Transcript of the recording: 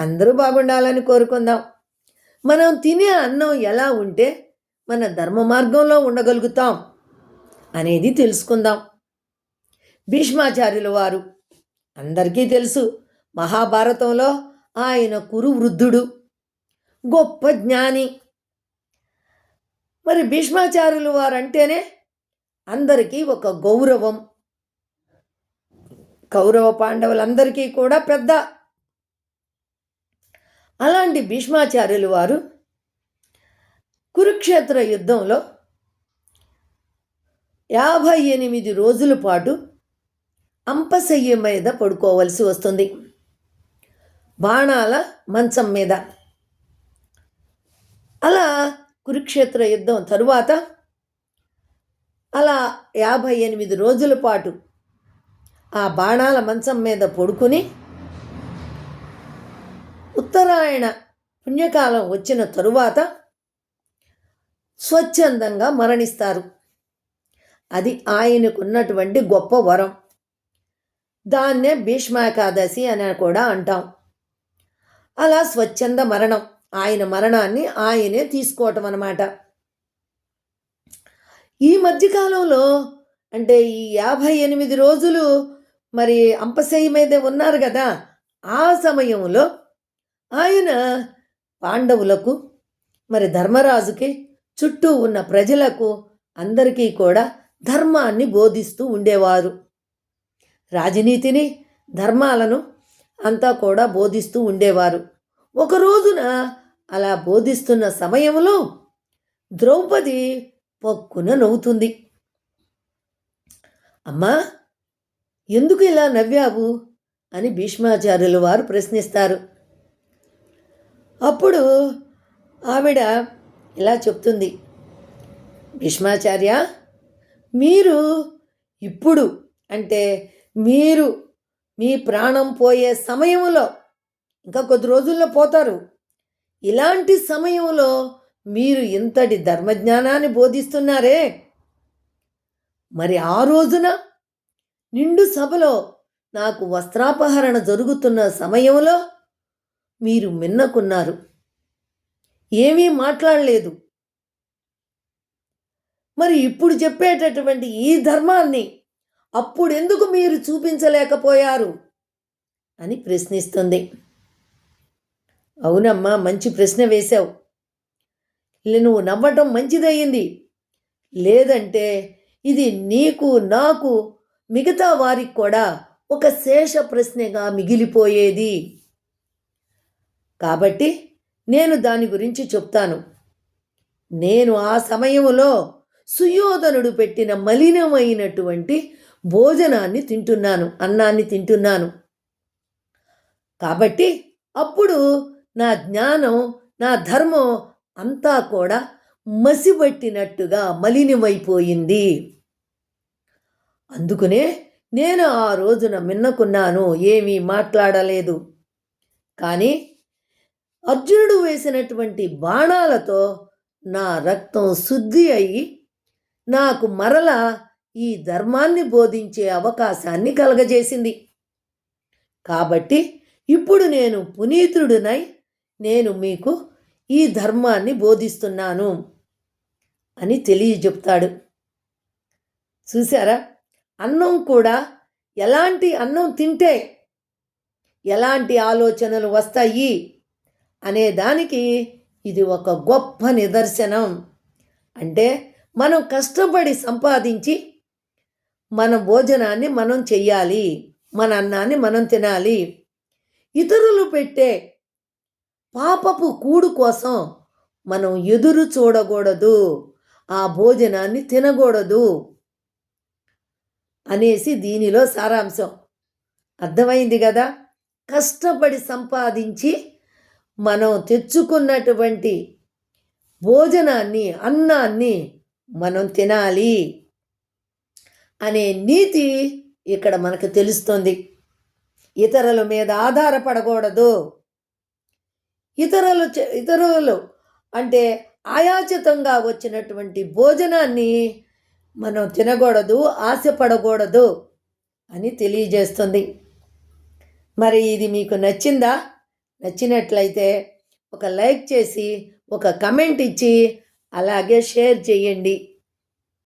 అందరూ బాగుండాలని కోరుకుందాం. మనం తినే అన్నం ఎలా ఉంటే మన ధర్మ మార్గంలో ఉండగలుగుతాం అనేది తెలుసుకుందాం. భీష్మాచార్యుల వారు అందరికీ తెలుసు మహాభారతంలో ఆయన కురు వృద్ధుడు గొప్ప జ్ఞాని. మరి భీష్మాచార్యులు వారు అంటేనే అందరికీ ఒక గౌరవం. కౌరవ పాండవులందరికీ కూడా పెద్ద అలాంటి భీష్మాచార్యులు వారు కురుక్షేత్ర యుద్ధంలో యాభై ఎనిమిది రోజుల పాటు అంపశయ్య మీద పడుకోవలసి వస్తుంది. బాణాల మంచం మీద. అలా కురుక్షేత్ర యుద్ధం తరువాత అలా యాభై ఎనిమిది రోజుల పాటు ఆ బాణాల మంచం మీద పడుకుని ఉత్తరాయణ పుణ్యకాలం వచ్చిన తరువాత స్వచ్ఛందంగా మరణిస్తారు. అది ఆయనకున్నటువంటి గొప్ప వరం. దాన్నే భీష్మాకాదశి అని కూడా అంటాం. అలా స్వచ్ఛంద మరణం ఆయన మరణాన్ని ఆయనే తీసుకోవటం అన్నమాట. ఈ మధ్యకాలంలో అంటే ఈ యాభై ఎనిమిది రోజులు మరి అంపశయ్య మీదే ఉన్నారు కదా ఆ సమయంలో ఆయన పాండవులకు మరి ధర్మరాజుకి చుట్టూ ఉన్న ప్రజలకు అందరికీ కూడా ధర్మాన్ని బోధిస్తూ ఉండేవారు. రాజనీతిని ధర్మాలను అంతా కూడా బోధిస్తూ ఉండేవారు. ఒక రోజున అలా బోధిస్తున్న సమయంలో ద్రౌపది పక్కున నవ్వుతుంది. అమ్మా ఎందుకు ఇలా నవ్వావు? అని భీష్మాచార్యుల వారు ప్రశ్నిస్తారు. అప్పుడు ఆవిడ ఇలా చెప్తుంది భీష్మాచార్య మీరు ఇప్పుడు అంటే మీరు మీ ప్రాణం పోయే సమయంలో ఇంకా కొద్ది రోజుల్లో పోతారు. ఇలాంటి సమయంలో మీరు ఇంతటి ధర్మజ్ఞానాన్ని బోధిస్తున్నారే. మరి ఆ రోజున నిండు సభలో నాకు వస్త్రాపహరణ జరుగుతున్న సమయంలో మీరు మిన్నకున్నారు. ఏమీ మాట్లాడలేదు. మరి ఇప్పుడు చెప్పేటటువంటి ఈ ధర్మాన్ని అప్పుడెందుకు మీరు చూపించలేకపోయారు? అని ప్రశ్నిస్తుంది. అవునమ్మా మంచి ప్రశ్న వేశావు. నువ్వు నవ్వటం మంచిదయ్యింది. లేదంటే ఇది నీకు నాకు మిగతా వారికి కూడా ఒక శేష ప్రశ్నగా మిగిలిపోయేది. కాబట్టి నేను దాని గురించి చెప్తాను. నేను ఆ సమయంలో సుయోధనుడు పెట్టిన మలినమైనటువంటి భోజనాన్ని తింటున్నాను అన్నాన్ని తింటున్నాను. కాబట్టి అప్పుడు నా జ్ఞానం నా ధర్మం అంతా కూడా మసిబట్టినట్టుగా మలినమైపోయింది. అందుకునే నేను ఆ రోజున మిన్నకున్నాను ఏమీ మాట్లాడలేదు. కానీ అర్జునుడు వేసినటువంటి బాణాలతో నా రక్తం శుద్ధి అయ్యి నాకు మరల ఈ ధర్మాన్ని బోధించే అవకాశాన్ని కలగజేసింది. కాబట్టి ఇప్పుడు నేను పునీతుడునై నేను మీకు ఈ ధర్మాన్ని బోధిస్తున్నాను అని తెలియజెప్తాడు. చూసారా అన్నం కూడా ఎలాంటి అన్నం తింటే ఎలాంటి ఆలోచనలు వస్తాయి? అనే దానికి ఇది ఒక గొప్ప నిదర్శనం. అంటే మనం కష్టపడి సంపాదించి మన భోజనాన్ని మనం చెయ్యాలి మన అన్నాన్ని మనం తినాలి. ఇతరులు పెట్టే పాపపు కూడు కోసం మనం ఎదురు చూడకూడదు ఆ భోజనాన్ని తినకూడదు అనేసి దీనిలో సారాంశం. అర్థమైంది కదా? కష్టపడి సంపాదించి మనం తెచ్చుకున్నటువంటి భోజనాన్ని అన్నాన్ని మనం తినాలి అనే నీతి ఇక్కడ మనకు తెలుస్తుంది. ఇతరుల మీద ఆధారపడకూడదు. ఇతరులు ఇతరులు అంటే ఆయాచితంగా వచ్చినటువంటి భోజనాన్ని మనం తినకూడదు ఆశపడకూడదు అని తెలియజేస్తుంది. మరి ఇది మీకు నచ్చిందా? నచ్చినట్లయితే ఒక లైక్ చేసి ఒక కమెంట్ ఇచ్చి అలాగే షేర్ చేయండి.